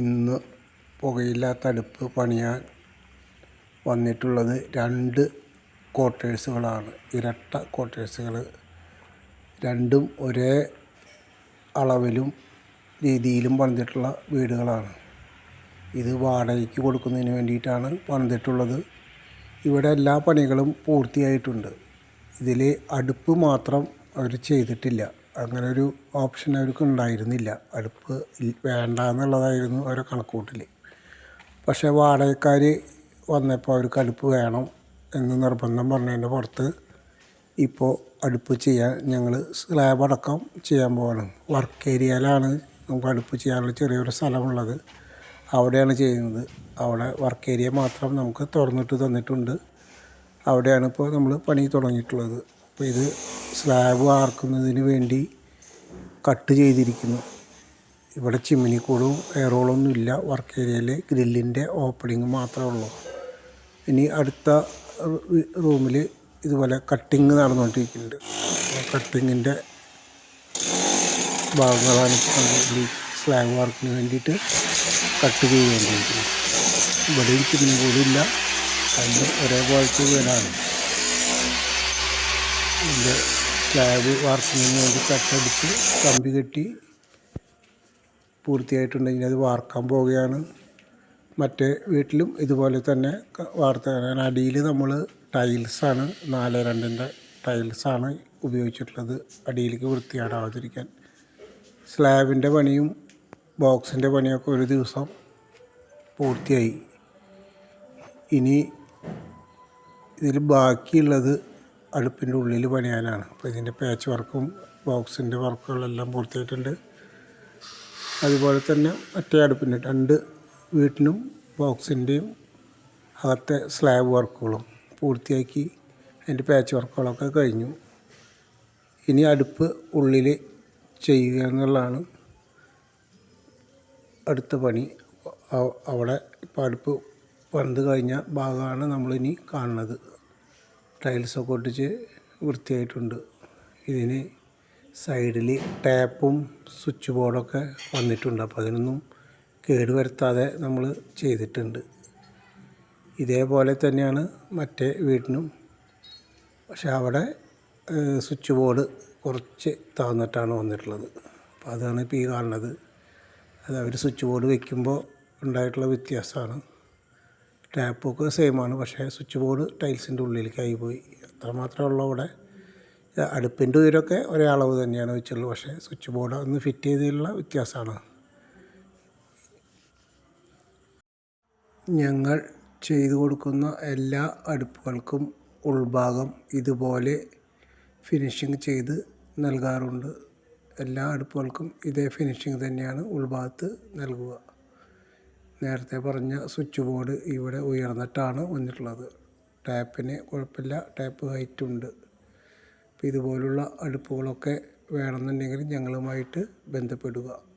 ഇന്ന് പുകയില്ലാത്ത അടുപ്പ് പണിയാൻ വന്നിട്ടുള്ളത് രണ്ട് ക്വാർട്ടേഴ്സുകളാണ് ഇരട്ട ക്വാർട്ടേഴ്സുകൾ രണ്ടും ഒരേ അളവിലും രീതിയിലും പണിതിട്ടുള്ള വീടുകളാണ്. ഇത് വാടകയ്ക്ക് കൊടുക്കുന്നതിന് വേണ്ടിയിട്ടാണ് പണിതിട്ടുള്ളത്. ഇവിടെ എല്ലാ പണികളും പൂർത്തിയായിട്ടുണ്ട്. ഇതിൽ അടുപ്പ് മാത്രം അവർ ചെയ്തിട്ടില്ല. അങ്ങനെ ഒരു ഓപ്ഷൻ അവർക്ക് ഉണ്ടായിരുന്നില്ല. അടുപ്പ് വേണ്ട എന്നുള്ളതായിരുന്നു അവരുടെ കണക്കൂട്ടൽ പക്ഷേ വാടകക്കാർ വന്നപ്പോൾ അവർക്ക് അടുപ്പ് വേണം എന്ന് നിർബന്ധം പറഞ്ഞതിന്റെ പുറത്ത് ഇപ്പോൾ അടുപ്പ് ചെയ്യാൻ ഞങ്ങൾ സ്ലാബ് അടക്കം ചെയ്യാൻ പോകണം വർക്ക് ഏരിയയിലാണ് നമുക്ക് അടുപ്പ് ചെയ്യാനുള്ള ചെറിയൊരു സ്ഥലമുള്ളത്. അവിടെയാണ് ചെയ്യുന്നത്. അവിടെ വർക്ക് ഏരിയ മാത്രം നമുക്ക് തുറന്നിട്ട് തന്നിട്ടുണ്ട്. അവിടെയാണ് ഇപ്പോൾ നമ്മൾ പണി തുടങ്ങിയിട്ടുള്ളത്. അപ്പോൾ ഇത് സ്ലാബ് വാർക്കുന്നതിന് വേണ്ടി കട്ട് ചെയ്തിരിക്കുന്നു. ഇവിടെ ചിമ്മിനിക്കൂടും എയറോളൊന്നും ഇല്ല വർക്ക് ഏരിയയിൽ ഗ്രില്ലിന്റെ ഓപ്പണിങ് മാത്രമേ ഉള്ളൂ. ഇനി അടുത്ത റൂമിൽ ഇതുപോലെ കട്ടിങ് നടന്നുകൊണ്ടിരിക്കുന്നുണ്ട്. കട്ടിങ്ങിന്റെ ഭാഗങ്ങളാണ് ഈ സ്ലാബ് വർക്കിന് വേണ്ടിയിട്ട് കട്ട് ചെയ്തുകൊണ്ടിരിക്കുന്നത്. ഇവിടെ ചിമ്മിനി കൂടും ഇല്ല. അതിന് ഒരേപോലത്തെ വീടാണ് ഇതിന്റെ സ്ലാബ് വാർക്കുന്നതിന് വേണ്ടി കട്ടടിച്ച് കമ്പി കെട്ടി പൂർത്തിയായിട്ടുണ്ടെങ്കിൽ അത് വാർക്കാൻ പോവുകയാണ്. മറ്റേ വീട്ടിലും ഇതുപോലെ തന്നെ വാർത്ത അടിയിൽ നമ്മൾ ടൈൽസാണ് നാല് രണ്ടിന്റെ ടൈൽസാണ് ഉപയോഗിച്ചിട്ടുള്ളത് അടിയിലേക്ക് വൃത്തിയാടാതിരിക്കാൻ സ്ലാബിന്റെ പണിയും ബോക്സിന്റെ പണിയൊക്കെ ഒരു ദിവസം പൂർത്തിയായി. ഇനി ഇതിൽ ബാക്കിയുള്ളത് അടുപ്പിന്റെ ഉള്ളിൽ പണിയാനാണ്. അപ്പോൾ ഇതിന്റെ പാച്ച് വർക്കും ബോക്സിന്റെ വർക്കുകളെല്ലാം പൂർത്തിയായിട്ടുണ്ട്. അതുപോലെ തന്നെ മറ്റേ അടുപ്പിന്റെ രണ്ട് വീട്ടിനും ബോക്സിന്റെയും അകത്തെ സ്ലാബ് വർക്കുകളും പൂർത്തിയാക്കി അതിന്റെ പാച്ച് വർക്കുകളൊക്കെ കഴിഞ്ഞു. ഇനി അടുപ്പ് ഉള്ളിൽ ചെയ്യുക എന്നുള്ളതാണ് അടുത്ത പണി. അവിടെ ഇപ്പോൾ അടുപ്പ് പണിത് കഴിഞ്ഞ ഭാഗമാണ് നമ്മളിനി കാണുന്നത്. ടൈൽസൊക്കെ ഒട്ടിച്ച് വൃത്തിയായിട്ടുണ്ട്. ഇതിന് സൈഡിൽ ടാപ്പും സ്വിച്ച് ബോർഡൊക്കെ വന്നിട്ടുണ്ട്. അപ്പോൾ അതിനൊന്നും കേട് വരുത്താതെ നമ്മൾ ചെയ്തിട്ടുണ്ട്. ഇതേപോലെ തന്നെയാണ് മറ്റേ വീടിനും. പക്ഷെ അവിടെ സ്വിച്ച് ബോർഡ് കുറച്ച് താന്നിട്ടാണ് വന്നിട്ടുള്ളത്. അപ്പോൾ അതാണ് ഇപ്പോൾ ഈ കാണുന്നത്. അത് അവർ സ്വിച്ച് ബോർഡ് വയ്ക്കുമ്പോൾ ഉണ്ടായിട്ടുള്ള വ്യത്യാസമാണ്. ടാപ്പൊക്കെ സെയിമാണ് പക്ഷേ സ്വിച്ച് ബോർഡ് ടൈൽസിന്റെ ഉള്ളിലേക്കായി പോയി. അത്രമാത്രമേ ഉള്ളൂ അവിടെ. അടുപ്പിന്റെ ഉയരമൊക്കെ ഒരേ അളവ് തന്നെയാണ് വെച്ചുള്ളൂ. പക്ഷേ സ്വിച്ച് ബോർഡ് ഒന്ന് ഫിറ്റ് ചെയ്തതിലുള്ള വ്യത്യാസമാണ്. ഞങ്ങൾ ചെയ്തു കൊടുക്കുന്ന എല്ലാ അടുപ്പുകൾക്കും ഉൾഭാഗം ഇതുപോലെ ഫിനിഷിങ് ചെയ്ത് നൽകാറുണ്ട്. എല്ലാ അടുപ്പുകൾക്കും ഇതേ ഫിനിഷിങ് തന്നെയാണ് ഉൾഭാഗത്ത് നൽകുക. നേരത്തെ പറഞ്ഞ സ്വിച്ച് ബോർഡ് ഇവിടെ ഉയർന്നിട്ടാണ് വന്നിട്ടുള്ളത്. ടാപ്പിന് കുഴപ്പമില്ല ടാപ്പ് ഹൈറ്റ് ഉണ്ട്. ഇതുപോലുള്ള അടുപ്പുകളൊക്കെ വേണമെന്നുണ്ടെങ്കിൽ ഞങ്ങളുമായിട്ട് ബന്ധപ്പെടുക.